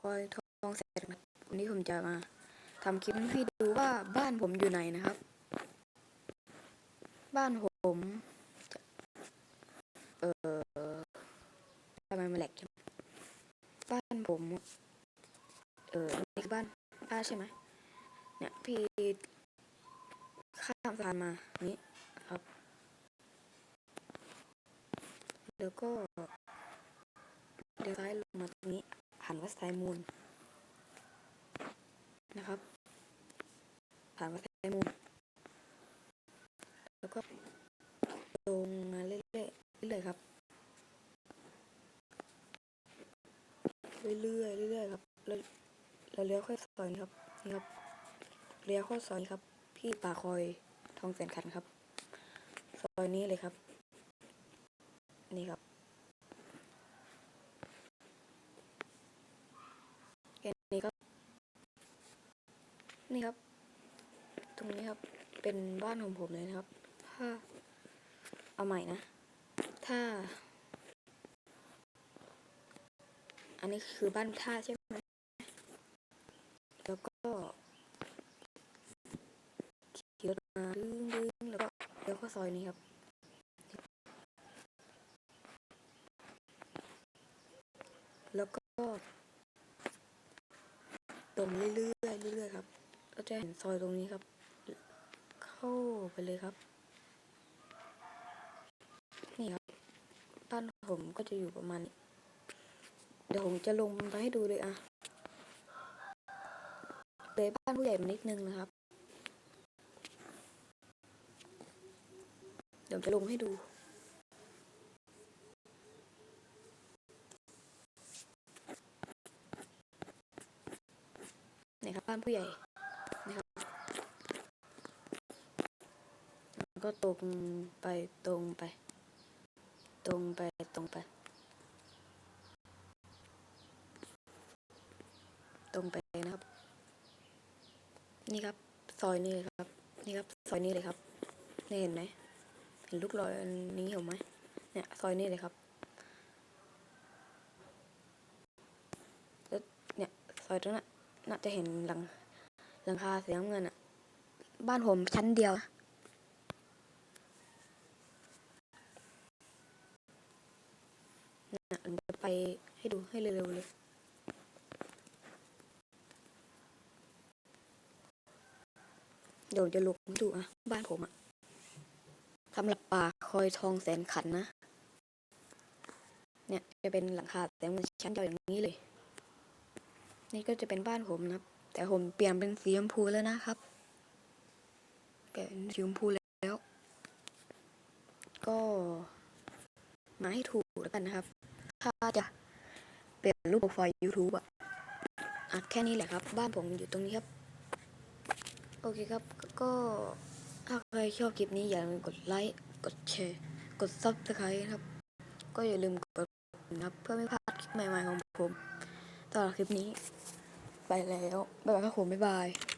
คอยทองแสนครับวันนี้ผมจะมาทำคลิปให้ดูว่าบ้านผมอยู่ไหนนะครับ บ้านผมเออทำไมมันแหลกจังบ้านผม เออนี่บ้านป้าใช่ไหมเนี่ยพี่ข้ามสะพานมานี้ครับแล้วก็เดี๋ยวซ้ายลงมาตรงนี้ ผ่านวัดสายมูลนะครับ ผ่านวัดสายมูลแล้วก็ลงมาเรื่อยๆเรื่อยๆครับเรื่อยๆเรื่อยๆครับแล้วเราเลี้ยวเข้าซอยนี้ครับนี่ครับเลี้ยวเข้าซอยนี้ครับ พี่ป่าคอยทองแสนขันครับ ซอยนี้เลยครับ นี่ครับแค่นี้ครับ นี่ครับ ตรงนี้ครับ เป็นบ้านของผมเลยนะครับ ถ้า เอาใหม่นะ ถ้า อันนี้คือบ้านท่าใช่ไหม แล้วก็ขี่รถมาดึงดึงแล้วก็เลี้ยวเข้าซอยนี้ครับแล้วก็ตรงเรื่อยๆเรื่อยๆครับ ก็จะเห็นซอยตรงนี้ครับ เข้าไปเลยครับ นี่ครับ บ้านผมก็จะอยู่ประมาณนี้เดี๋ยวผมจะลงไปให้ดูเลยอะเลยบ้านผู้ใหญ่มานิดนึงนะครับ เดี๋ยวจะลงให้ดูนี่ครับบ้านผู้ใหญ่นะครับแล้ว ก็ตรงไปตรงไป ตรงไปตรงไป ตรงไปนะครับ นี่ครับซอยนี้เลยครับ นี่ครับซอยนี้เลยครับนี่เห็นไหมเห็นลูกรอยอันนี้เห็นไหมเนี่ยซอยนี้เลยครับแล้วเนี่ยซอยตรงนั้นน่าจะเห็นหลังหลังคาสีน้ำเงินอะบ้านผมชั้นเดียวนะเนี่ยผมจะไป ให้ดูให้เร็วๆเลยเดี๋ยวจะลงให้ดูอะ บ้านผมอะสำหรับป่าคอยทองแสนขันนะ เนี่ยจะเป็นหลังคาแต่มันชั้นเดียวอย่างนี้เลย นี่ก็จะเป็นบ้านผมนะ แต่ผมเปลี่ยนเป็นสีชมพูแล้วนะครับเปลี่ยนเป็นสีชมพูแล้ว ก็มาให้ถูกแล้วกันนะครับ ถ้าจะ เป็นรูปโปรไฟล์ YouTube อะอะแค่นี้แหละครับ บ้านผมอยู่ตรงนี้ครับ โอเคครับ ก็ถ้าใครชอบคลิปนี้อย่าลืมกดไลค์ กดแชร์ กด subscribe ครับ ก็อย่าลืมกดนะครับ เพื่อไม่พลาดคลิปใหม่ๆของผมตลอดคลิปนี้ ไปแล้ว บ๊ายบายครับผม บ๊ายบาย